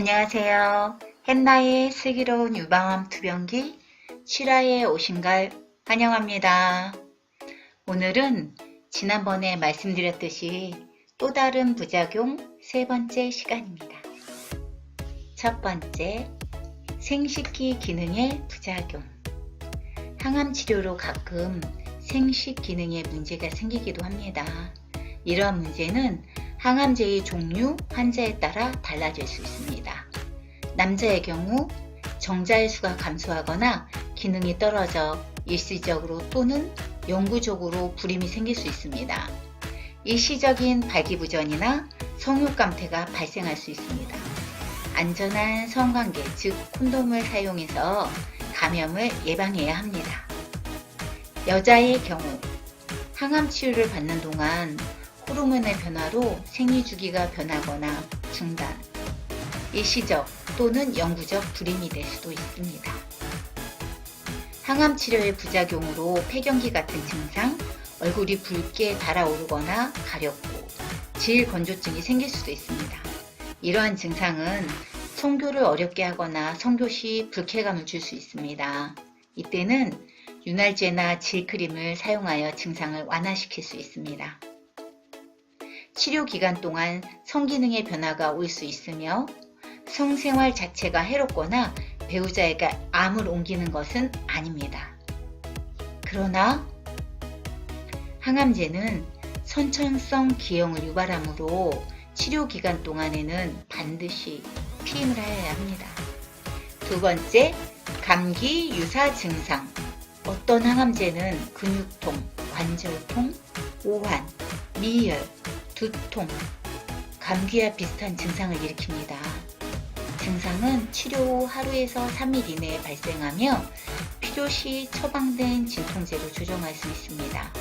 안녕하세요. 헨나의 슬기로운 유방암 투병기 실화에 오신 걸 환영합니다. 오늘은 지난번에 말씀드렸듯이 또 다른 부작용 세 번째 시간입니다. 첫 번째, 생식기 기능의 부작용. 항암 치료로 가끔 생식 기능에 문제가 생기기도 합니다. 이러한 문제는 항암제의 종류, 환자에 따라 달라질 수 있습니다. 남자의 경우 정자의 수가 감소하거나 기능이 떨어져 일시적으로 또는 영구적으로 불임이 생길 수 있습니다. 일시적인 발기부전이나 성욕감퇴가 발생할 수 있습니다. 안전한 성관계, 즉 콘돔을 사용해서 감염을 예방해야 합니다. 여자의 경우 항암 치료를 받는 동안 호르몬의 변화로 생리 주기가 변하거나 중단, 일시적 또는 영구적 불임이 될 수도 있습니다. 항암 치료의 부작용으로 폐경기 같은 증상, 얼굴이 붉게 달아오르거나 가렵고 질 건조증이 생길 수도 있습니다. 이러한 증상은 성교를 어렵게 하거나 성교 시 불쾌감을 줄 수 있습니다. 이때는 윤활제나 질크림을 사용하여 증상을 완화시킬 수 있습니다. 치료 기간 동안 성기능의 변화가 올 수 있으며 성생활 자체가 해롭거나 배우자에게 암을 옮기는 것은 아닙니다. 그러나 항암제는 선천성 기형을 유발하므로 치료 기간 동안에는 반드시 피임을 하여야 합니다. 두 번째, 감기 유사 증상. 어떤 항암제는 근육통, 관절통, 오한, 미열, 두통, 감기와 비슷한 증상을 일으킵니다. 증상은 치료 후 하루에서 3일 이내에 발생하며 필요시 처방된 진통제로 조정할 수 있습니다.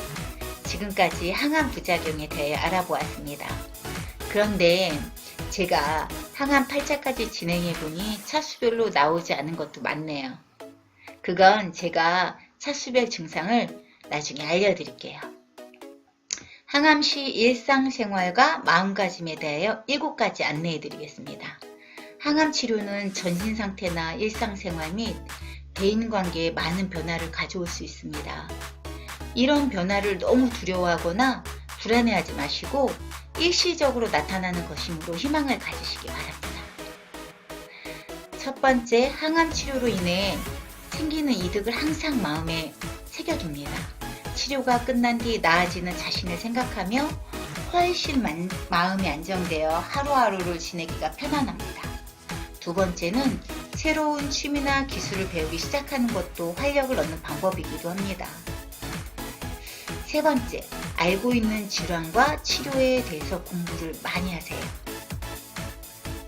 지금까지 항암 부작용에 대해 알아보았습니다. 그런데 제가 항암 8차까지 진행해 보니 차수별로 나오지 않은 것도 많네요. 그건 제가 차수별 증상을 나중에 알려드릴게요. 항암 시 일상생활과 마음가짐에 대하여 7가지 안내해 드리겠습니다. 항암 치료는 전신 상태나 일상생활 및 대인관계에 많은 변화를 가져올 수 있습니다. 이런 변화를 너무 두려워하거나 불안해하지 마시고 일시적으로 나타나는 것이므로 희망을 가지시기 바랍니다. 첫 번째, 항암 치료로 인해 생기는 이득을 항상 마음에 새겨둡니다. 치료가 끝난 뒤 나아지는 자신을 생각하며 훨씬 만- 마음이 안정되어 하루하루를 지내기가 편안합니다. 두 번째는 새로운 취미나 기술을 배우기 시작하는 것도 활력을 얻는 방법이기도 합니다. 세 번째, 알고 있는 질환과 치료에 대해서 공부를 많이 하세요.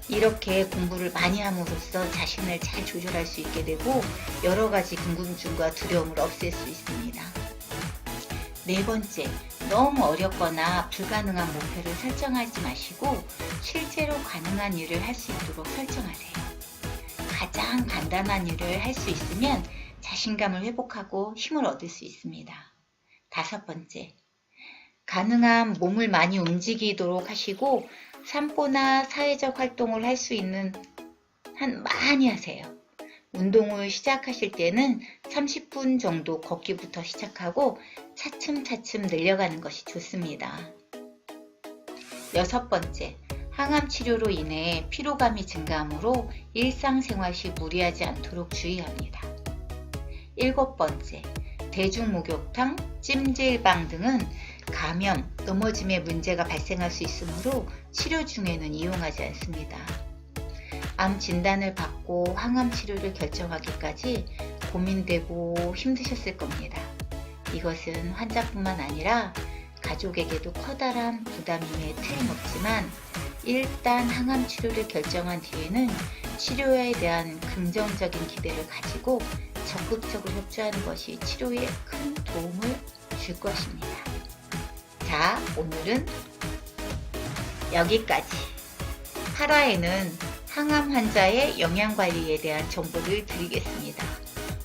이렇게 공부를 많이 함으로써 자신을 잘 조절할 수 있게 되고 여러 가지 궁금증과 두려움을 없앨 수 있습니다. 네 번째, 너무 어렵거나 불가능한 목표를 설정하지 마시고 실제로 가능한 일을 할 수 있도록 설정하세요. 가장 간단한 일을 할 수 있으면 자신감을 회복하고 힘을 얻을 수 있습니다. 다섯 번째, 가능한 몸을 많이 움직이도록 하시고 산보나 사회적 활동을 할 수 있는 한 많이 하세요. 운동을 시작하실 때는 30분 정도 걷기부터 시작하고 차츰차츰 늘려가는 것이 좋습니다. 여섯 번째, 항암 치료로 인해 피로감이 증가하므로 일상생활 시 무리하지 않도록 주의합니다. 일곱 번째, 대중목욕탕, 찜질방 등은 감염, 넘어짐의 문제가 발생할 수 있으므로 치료 중에는 이용하지 않습니다. 암 진단을 받고 항암 치료를 결정하기까지 고민되고 힘드셨을 겁니다. 이것은 환자뿐만 아니라 가족에게도 커다란 부담임에 틀림없지만 일단 항암 치료를 결정한 뒤에는 치료에 대한 긍정적인 기대를 가지고 적극적으로 협조하는 것이 치료에 큰 도움을 줄 것입니다. 자, 오늘은 여기까지. 8화에는 항암 환자의 영양관리에 대한 정보를 드리겠습니다.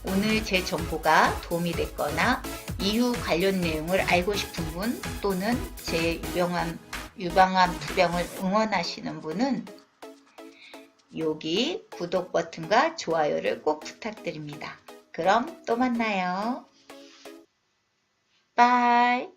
오늘 제 정보가 도움이 됐거나 이후 관련 내용을 알고 싶은 분 또는 제 유병암, 유방암 투병을 응원하시는 분은 여기 구독 버튼과 좋아요를 꼭 부탁드립니다. 그럼 또 만나요. 바이.